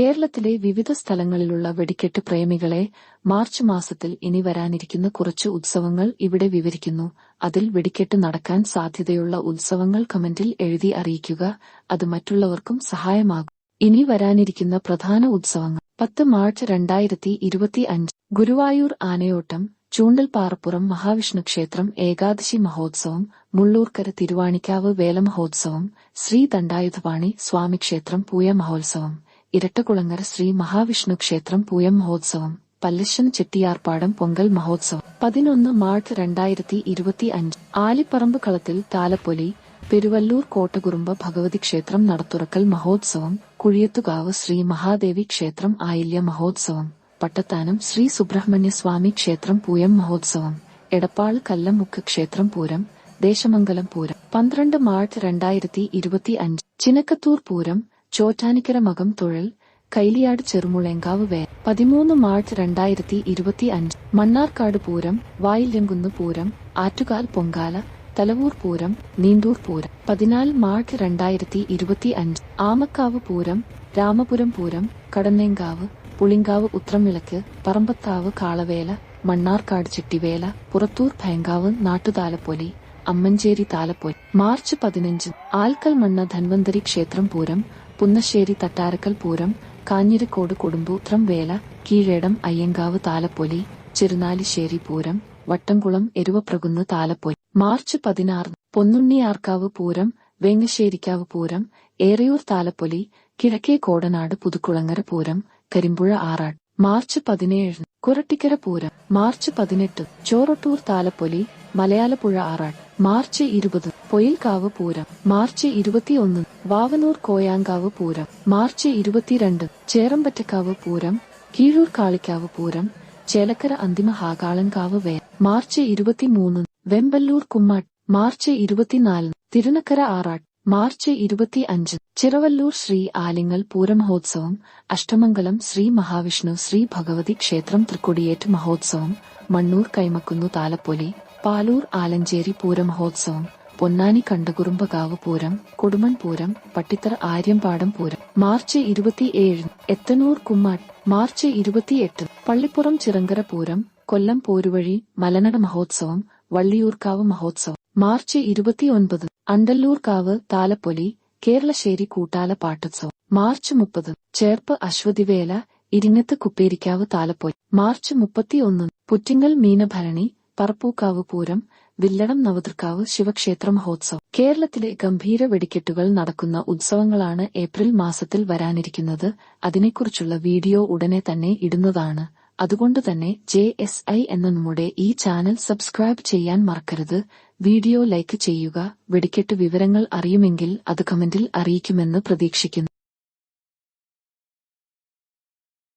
കേരളത്തിലെ വിവിധ സ്ഥലങ്ങളിലുള്ള വെടിക്കെട്ട് പ്രേമികളെ മാർച്ച് മാസത്തിൽ ഇനി വരാനിരിക്കുന്ന കുറച്ച് ഉത്സവങ്ങൾ ഇവിടെ വിവരിക്കുന്നു. അതിൽ വെടിക്കെട്ട് നടക്കാൻ സാധ്യതയുള്ള ഉത്സവങ്ങൾ കമന്റിൽ എഴുതി അറിയിക്കുക. അത് മറ്റുള്ളവർക്കും സഹായമാകും. ഇനി വരാനിരിക്കുന്ന പ്രധാന ഉത്സവങ്ങൾ. പത്ത് മാർച്ച് രണ്ടായിരത്തി ഇരുപത്തി അഞ്ച് ഗുരുവായൂർ ആനയോട്ടം ചൂണ്ടൽപ്പാറപ്പുറം മഹാവിഷ്ണു ക്ഷേത്രം ഏകാദശി മഹോത്സവം മുള്ളൂർക്കര തിരുവാണിക്കാവ് വേലമഹോത്സവം ശ്രീ ദണ്ഡായുധപാണി സ്വാമി ക്ഷേത്രം പൂയ മഹോത്സവം. ഇരട്ടകുളങ്ങര ശ്രീ മഹാവിഷ്ണു ക്ഷേത്രം പൂയം മഹോത്സവം പല്ലശ്ശൻ ചെട്ടിയാർപ്പാടം പൊങ്കൽ മഹോത്സവം. പതിനൊന്ന് മാർച്ച് രണ്ടായിരത്തി ഇരുപത്തി അഞ്ച് ആലിപ്പറമ്പ് കളത്തിൽ താലപ്പൊലി പെരുവല്ലൂർ കോട്ടകുറുമ്പ് ഭഗവതി ക്ഷേത്രം നടത്തുറക്കൽ മഹോത്സവം കുഴിയത്തുകാവ് ശ്രീ മഹാദേവി ക്ഷേത്രം ആയില്യ മഹോത്സവം പട്ടത്താനം ശ്രീ സുബ്രഹ്മണ്യ സ്വാമി ക്ഷേത്രം പൂയം മഹോത്സവം എടപ്പാൾ കല്ലമുക്ക് ക്ഷേത്രം പൂരം ദേശമംഗലം പൂരം. പന്ത്രണ്ട് മാർച്ച് രണ്ടായിരത്തി ഇരുപത്തി അഞ്ച് ചിനക്കത്തൂർ പൂരം ചോറ്റാനിക്കര മകം തൊഴിൽ കൈലിയാട് ചെറുമുളങ്കാവ് വേ. പതിമൂന്ന് മാർച്ച് രണ്ടായിരത്തി ഇരുപത്തി അഞ്ച്. മണ്ണാർക്കാട് പൂരം വായില്യംകുന്ന് പൂരം ആറ്റുകാൽ പൊങ്കാല തലവൂർ പൂരം നീണ്ടൂർ പൂരം. പതിനാല് മാർച്ച് രണ്ടായിരത്തി ഇരുപത്തി അഞ്ച്. ആമക്കാവ് പൂരം രാമപുരം പൂരം കടന്നേങ്കാവ് പുളിങ്കാവ് ഉത്രമിളക്ക് പറമ്പത്താവ് കാളവേല മണ്ണാർക്കാട് ചിട്ടിവേല പുറത്തൂർ ഭയങ്കാവ് നാട്ടുതാലപ്പൊലി അമ്മഞ്ചേരി താലപ്പൊലി. മാർച്ച് പതിനഞ്ച്. ആൽക്കൽ മണ്ണ ധന്വന്തരി ക്ഷേത്രം പൂരം പുന്നശ്ശേരി തട്ടാരക്കൽ പൂരം കാഞ്ഞിരക്കോട് കൊടുമ്പൂത്രം വേല കീഴേടം അയ്യങ്കാവ് താലപ്പൊലി ചെറുനാലിശ്ശേരി പൂരം വട്ടംകുളം എരുവപ്രകുന്ന് താലപ്പൊലി. മാർച്ച് പതിനാറ് പൊന്നുണ്ണിയാർക്കാവ് പൂരം വേങ്ങശ്ശേരിക്കാവ് പൂരം ഏറയൂർ താലപ്പൊലി കിഴക്കേ കോടനാട് പുതുക്കുളങ്ങര പൂരം കരിമ്പുഴ ആറാട്. മാർച്ച് പതിനേഴ് കുരട്ടിക്കര പൂരം. മാർച്ച് പതിനെട്ട് ചോറട്ടൂർ താലപ്പൊലി മലയാളപ്പുഴ ആറാട്. മാർച്ച് ഇരുപത് പൊയിൽക്കാവ് പൂരം മാർച്ച് ഇരുപത്തിയൊന്ന് വാവനൂർ കോയാങ്കാവ് പൂരം മാർച്ച് ഇരുപത്തിരണ്ട് ചേറമ്പറ്റക്കാവ് പൂരം കീഴൂർ കാളിക്കാവ് പൂരം ചേലക്കര അന്തിമ ഹാകാളൻകാവ് വേ മാർച്ച് ഇരുപത്തിമൂന്ന് വെമ്പല്ലൂർ കുമ്മാട്ട് മാർച്ച് ഇരുപത്തിനാല് തിരുനക്കര ആറാട്ട് മാർച്ച് ഇരുപത്തി അഞ്ച് ചിറവല്ലൂർ ശ്രീ ആലിങ്ങൽ പൂരമഹോത്സവം അഷ്ടമംഗലം ശ്രീ മഹാവിഷ്ണു ശ്രീ ഭഗവതി ക്ഷേത്രം തൃക്കൊടിയേറ്റ് മഹോത്സവം മണ്ണൂർ കൈമക്കുന്നു താലപ്പൊലി പാലൂർ ആലഞ്ചേരി പൂരമഹോത്സവം പൊന്നാനി കണ്ടകുറുമ്പകാവ് പൂരം കൊടുമൺ പൂരം പട്ടിത്തറ ആര്യമ്പാടം പൂരം. മാർച്ച് ഇരുപത്തിയേഴ് എത്തനൂർ കുമ്മാട്ട് മാർച്ച് ഇരുപത്തിയെട്ട് പള്ളിപ്പുറം ചിറങ്കര പൂരം കൊല്ലം പോരുവഴി മലനട മഹോത്സവം വള്ളിയൂർക്കാവ് മഹോത്സവം. മാർച്ച് ഇരുപത്തിയൊൻപത് അണ്ടല്ലൂർക്കാവ് താലപ്പൊലി കേരളശ്ശേരി കൂട്ടാല പാട്ടോത്സവം. മാർച്ച് മുപ്പത് ചേർപ്പ് അശ്വതിവേല ഇരിങ്ങത്ത് കുപ്പേരിക്കാവ് താലപ്പൊലി. മാർച്ച് മുപ്പത്തിയൊന്ന് പുറ്റിങ്ങൽ മീനഭരണി പറപ്പൂക്കാവ് പൂരം വില്ലടം നവതൃക്കാവ് ശിവക്ഷേത്ര മഹോത്സവം. കേരളത്തിലെ ഗംഭീര വെടിക്കെട്ടുകൾ നടക്കുന്ന ഉത്സവങ്ങളാണ് ഏപ്രിൽ മാസത്തിൽ വരാനിരിക്കുന്നത്. അതിനെക്കുറിച്ചുള്ള വീഡിയോ ഉടനെ തന്നെ ഇടുന്നതാണ്. അതുകൊണ്ട് തന്നെ ജെ എസ് ഐ എന്ന നമ്മുടെ ഈ ചാനൽ സബ്സ്ക്രൈബ് ചെയ്യാൻ മറക്കരുത്. വീഡിയോ ലൈക്ക് ചെയ്യുക വെടിക്കെട്ട് വിവരങ്ങൾ അറിയുമെങ്കിൽ അത് കമന്റിൽ അറിയിക്കുമെന്ന് പ്രതീക്ഷിക്കുന്നു.